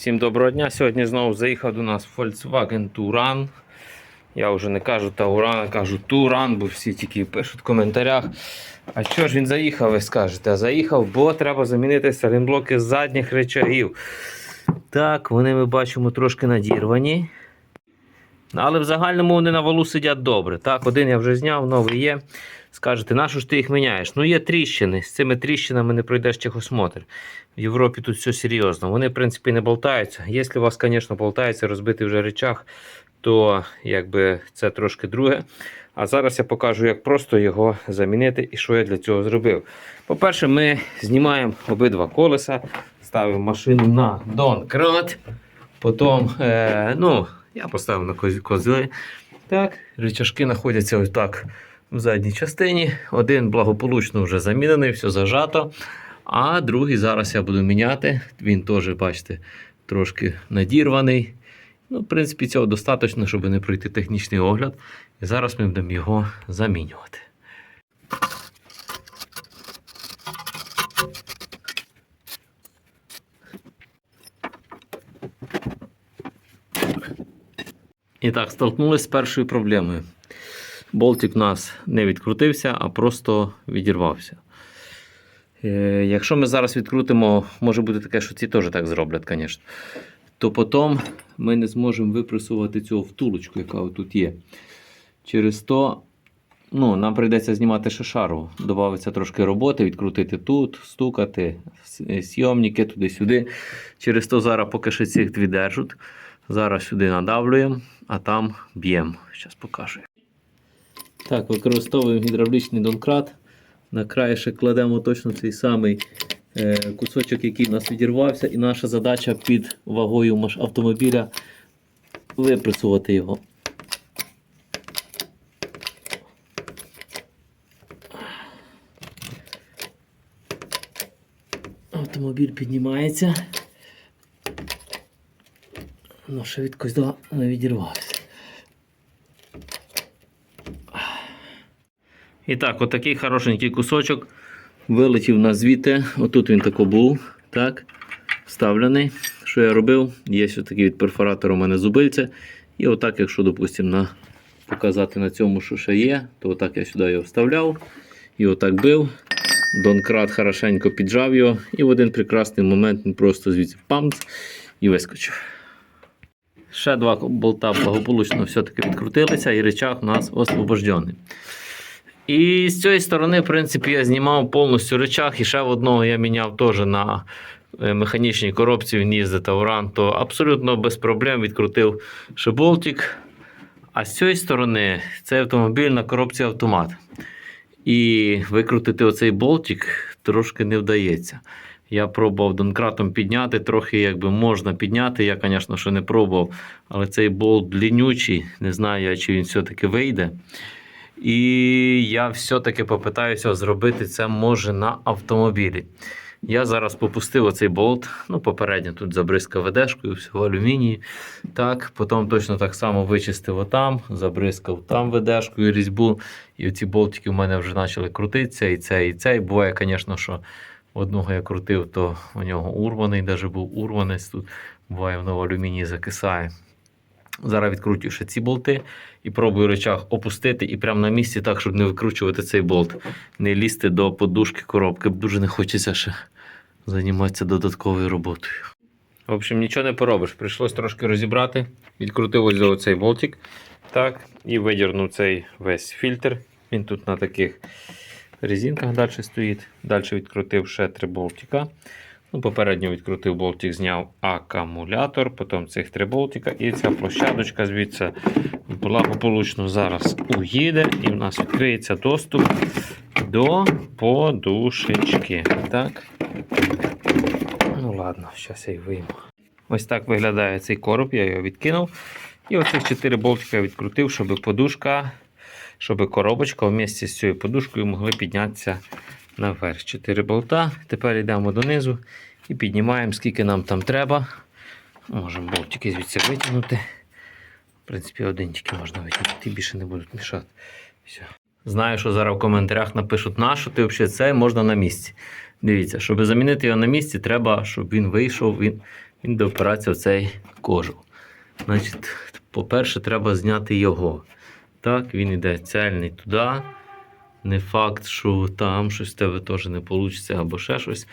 Всім доброго дня. Сьогодні знову заїхав до нас Volkswagen Touran. Я вже не кажу Tauran, а кажу Touran, бо всі тільки пишуть в коментарях. А що ж він заїхав, ви скажете? А заїхав, бо треба замінити салінблоки задніх речагів. Так, вони ми бачимо трошки надірвані. Але в загальному вони на валу сидять добре. Так, один я вже зняв, новий є. Скажете, на що ж ти їх міняєш? Ну, є тріщини. З цими тріщинами не пройдеш техосмотр. В Європі тут все серйозно. Вони, в принципі, не болтаються. Якщо у вас, звісно, болтається розбитий вже речах, то якби це трошки друге. А зараз я покажу, як просто його замінити і що я для цього зробив. По-перше, ми знімаємо обидва колеса, ставимо машину на донкрат. Потім, е, ну, я поставив на коз- козли. Так, речашки знаходяться ось так в задній частині. Один благополучно вже замінений, все зажато. А другий зараз я буду міняти. Він теж, бачите, трошки надірваний. Ну, в принципі, цього достатньо, щоб не пройти технічний огляд. І зараз ми будемо його замінювати. І так, столкнулися з першою проблемою. Болтик у нас не відкрутився, а просто відірвався. Е, Якщо ми зараз відкрутимо, може бути таке, що ці теж так зроблять, звісно. То потім ми не зможемо випресувати цю втулочку, яка тут є. Через то ну, нам прийдеться знімати ще шару. Добавиться трошки роботи, відкрутити тут, стукати, сйомники туди-сюди. Через то зараз поки що цих дві держуть. Зараз сюди надавлюємо, а там б'ємо. Зараз покажу. Так, використовуємо гідравлічний донкрат. На краєшек кладемо точно цей самий е, кусочок, який у нас відірвався, і наша задача під вагою автомобіля випресувати його. Автомобіль піднімається. Ну, ще від не відірвався. І так, отакий хорошенький кусочок вилетів на звідти. Отут він тако був. Так, вставлений. Що я робив? Є ось такий від перфоратора у мене зубильце. І отак, якщо, допустимо, на, показати на цьому, що ще є, то отак я сюди його вставляв. І отак бив. Донкрат хорошенько піджав його. І в один прекрасний момент він просто звідси памц і вискочив. Ще два болта благополучно все-таки відкрутилися, і речах у нас освобождений. І з цієї сторони, в принципі, я знімав повністю речах, і ще в одного я міняв теж на е, механічній коробці, він їздить Тауран, то абсолютно без проблем відкрутив ще болтик. А з цієї сторони цей автомобіль на коробці автомат. І викрутити оцей болтик трошки не вдається. Я пробував донкратом підняти, трохи якби можна підняти. Я, звісно, що не пробував, але цей болт длиннючий, не знаю, чи він все-таки вийде. І я все-таки попитаюся зробити це може на автомобілі. Я зараз попустив оцей болт. Ну, попередньо тут забризкав ведешкою, всього алюмінії. Так, потім точно так само вичистив отам, забризкав там ведешкою різьбу. І оці болтики в мене вже почали крутитися. І це, і це. І буває, звісно, що одного я крутив, то у нього урваний, навіть був урванець тут. Буває, воно в алюмінії закисає. Зараз відкручую ще ці болти і пробую речах опустити і прямо на місці так, щоб не викручувати цей болт, не лізти до подушки коробки. Дуже не хочеться ще займатися додатковою роботою. В общем, нічого не поробиш. Прийшлось трошки розібрати. Відкрутив ось за цей болтик. Так, і видірнув цей весь фільтр. Він тут на таких резинках далі стоїть. Далі відкрутив ще три болтика. Ну, попередньо відкрутив болтик, зняв акумулятор, потім цих три болтика, і ця площадочка звідси благополучно зараз уїде, і в нас відкриється доступ до подушечки. Так. Ну ладно, зараз я їх вийму. Ось так виглядає цей короб, я його відкинув. І оцих чотири болтика відкрутив, щоб подушка, щоб коробочка вместе з цією подушкою могли піднятися наверх. Чотири болта. Тепер йдемо донизу і піднімаємо, скільки нам там треба. Можемо болтики звідси витягнути. В принципі, один тільки можна витягнути, більше не будуть мішати. Все. Знаю, що зараз в коментарях напишуть, на що ти взагалі це можна на місці. Дивіться, щоб замінити його на місці, треба, щоб він вийшов. Він... він буде впиратися в цей кожух. Значить, по-перше, треба зняти його. Так, він йде цельний туди. Не факт, що там щось в тебе теж не вийде або ще щось.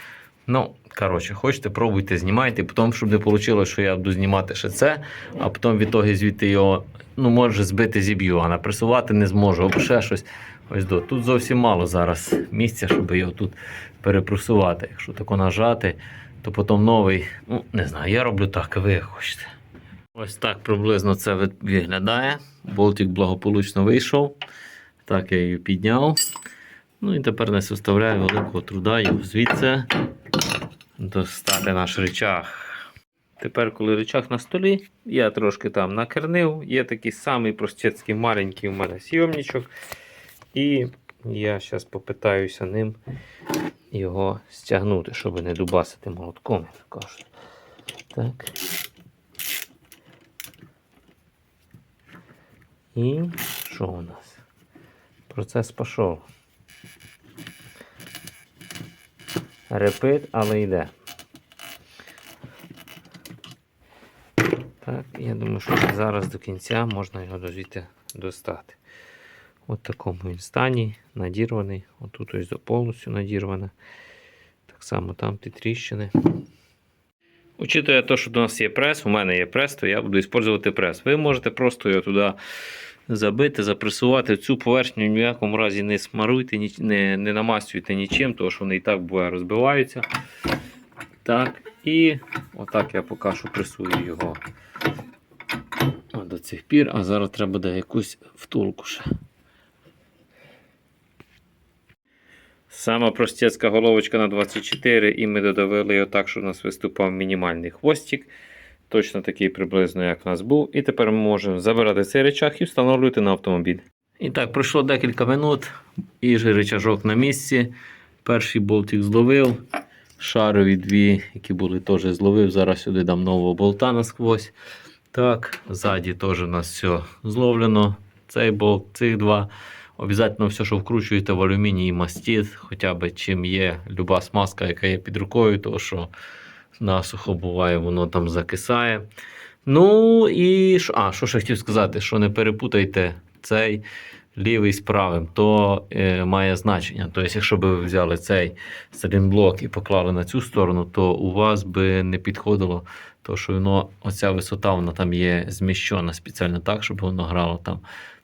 Ну, коротше, хочете, пробуйте, знімайте, потім, щоб не вийшло, що я буду знімати ще це, а потім від того звідти його, ну, може збити зіб'ю, а напресувати не зможу, або ще щось. Ось до. Тут зовсім мало зараз місця, щоб його тут перепресувати. Якщо тако нажати, то потім новий. Ну, не знаю, я роблю так, ви хочете. Ось так приблизно це виглядає. Болтик благополучно вийшов. Так я її підняв. Ну і тепер не составляє великого труда його звідси достати наш речах. Тепер, коли речах на столі, я трошки там накернив. Є такий самий простецький маленький у мене сйомничок. І я зараз попитаюся ним його стягнути, щоб не дубасити молотком, як то кажуть. Так. І що у нас? Процес пішов. Репит, але йде. Так, я думаю, що зараз до кінця можна його дозвідти достати. От такому він стані, надірваний. Отут ось до повністю надірване. Так само там ті тріщини. Учитує те, що у нас є прес, у мене є прес, то я буду використовувати прес. Ви можете просто його туди забити, запресувати. Цю поверхню ні в якому разі не смаруйте, не, не намастюйте нічим, тому що вони і так буває розбиваються. Так, і отак я поки що пресую його до цих пір, а зараз треба буде якусь втулку ще. Сама простецька головочка на 24, і ми додавили його так, щоб у нас виступав мінімальний хвостик. Точно такий приблизно, як у нас був. І тепер ми можемо забирати цей речах і встановлювати на автомобіль. І так, пройшло декілька минут, і же речажок на місці. Перший болтик зловив. Шарові дві, які були теж зловив. Зараз сюди дам нового болта насквозь. Так, ззаді теж у нас все зловлено. Цей болт, цих два. Обязательно все, що вкручуєте в алюміній мастит, хоча б чим є люба смазка, яка є під рукою, то що насухо буває, воно там закисає. Ну і а, що ще хотів сказати, що не перепутайте цей лівий з правим, то е, має значення. Тобто, якщо б ви взяли цей стрімблок і поклали на цю сторону, то у вас би не підходило, то що воно, оця висота вона там є зміщена спеціально так, щоб воно грало там.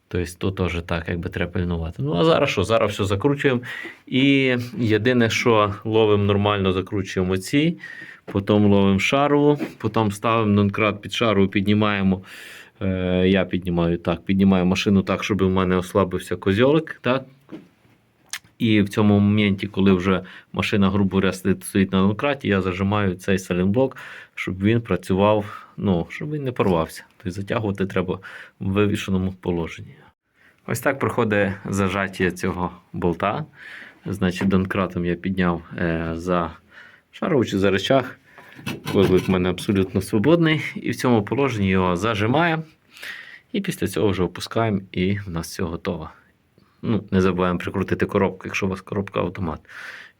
Тобто, то теж так, якби треба пильнувати. Ну, а зараз що? Зараз все закручуємо. І єдине, що ловимо нормально, закручуємо ці, потім ловимо шарову, потім ставимо нонкрат під шарову, піднімаємо. Е, я піднімаю так, піднімаю машину так, щоб у мене ослабився козьолик. Так? І в цьому моменті, коли вже машина, грубо говоря, стоїть стоїть на нонкраті, я зажимаю цей салінблок, щоб він працював, ну, щоб він не порвався. Тобто затягувати треба в вивішеному положенні. Ось так проходить зажаття цього болта. Значить, донкратом я підняв е, за шарову за речах. Вузлик в мене абсолютно свободний. І в цьому положенні його зажимаємо. І після цього вже опускаємо, і в нас все готово. Ну, не забуваємо прикрутити коробку, якщо у вас коробка автомат.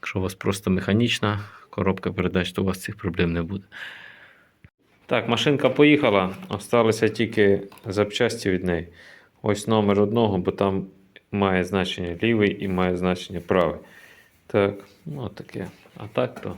Якщо у вас просто механічна коробка передач, то у вас цих проблем не буде. Так, машинка поїхала. Осталися тільки запчасті від неї. Ось номер одного, бо там має значення лівий і має значення правий. Так, ну таке. А так то